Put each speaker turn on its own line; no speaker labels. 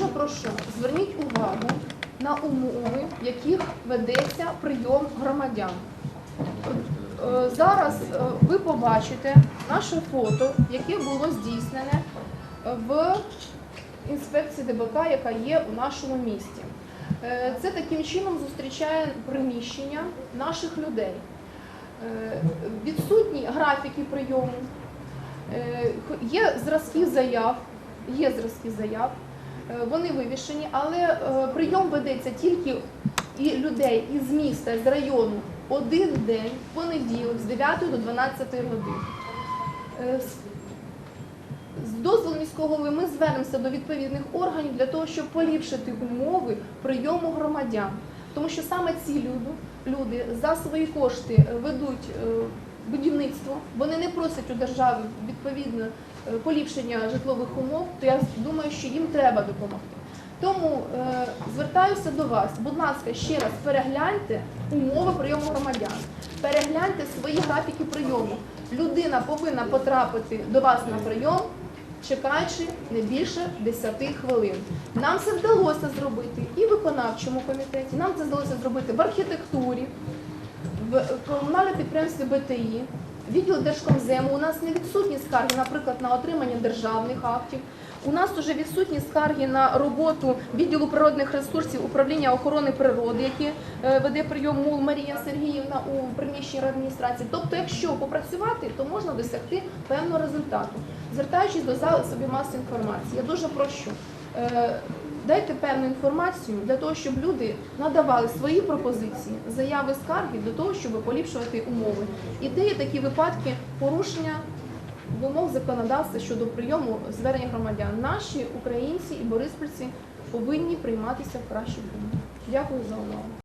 дуже прошу, зверніть увагу на умови, в яких ведеться прийом громадян. Е, Зараз е, ви побачите наше фото, яке було здійснене е, в інспекції ДБК, яка є у нашому місті. Це таким чином зустрічає приміщення наших людей. Відсутні графіки прийому, є зразки заяв, є зразки заяв, вони вивішені, але е, прийом ведеться тільки і людей із міста, з району один день, в понеділок, з 9 до 12 години. Е, з- дозволу міського голови ми звернемося до відповідних органів для того, щоб поліпшити умови прийому громадян. Тому що саме ці люди, люди за свої кошти е, ведуть е, будівництво, вони не просять у держави відповідно е, поліпшення житлових умов, то я думаю, що їм треба допомогти. Тому е, звертаюся до вас, будь ласка, ще раз перегляньте умови прийому громадян, перегляньте свої графіки прийому. Людина повинна потрапити до вас на прийом, чекаючи не більше 10 хвилин. Нам це вдалося зробити і в виконавчому комітеті, нам це вдалося зробити в архітектурі, в комунальному підприємстві БТІ, відділ Держкомзему. У нас не відсутні скарги, наприклад, на отримання державних актів. У нас вже відсутні скарги на роботу відділу природних ресурсів управління охорони природи, яке е, веде прийом МУЛ Марія Сергіївна у приміщенні адміністрації. Тобто, якщо попрацювати, то можна досягти певного результату. Звертаючись до засобів масової інформації, я дуже прошу. Дайте певну інформацію для того, щоб люди надавали свої пропозиції, заяви, скарги для того, щоб поліпшувати умови. І де є такі випадки порушення вимог законодавства щодо прийому звернень громадян. Наші українці і бориспільці повинні прийматися в кращу умовах. Дякую за увагу.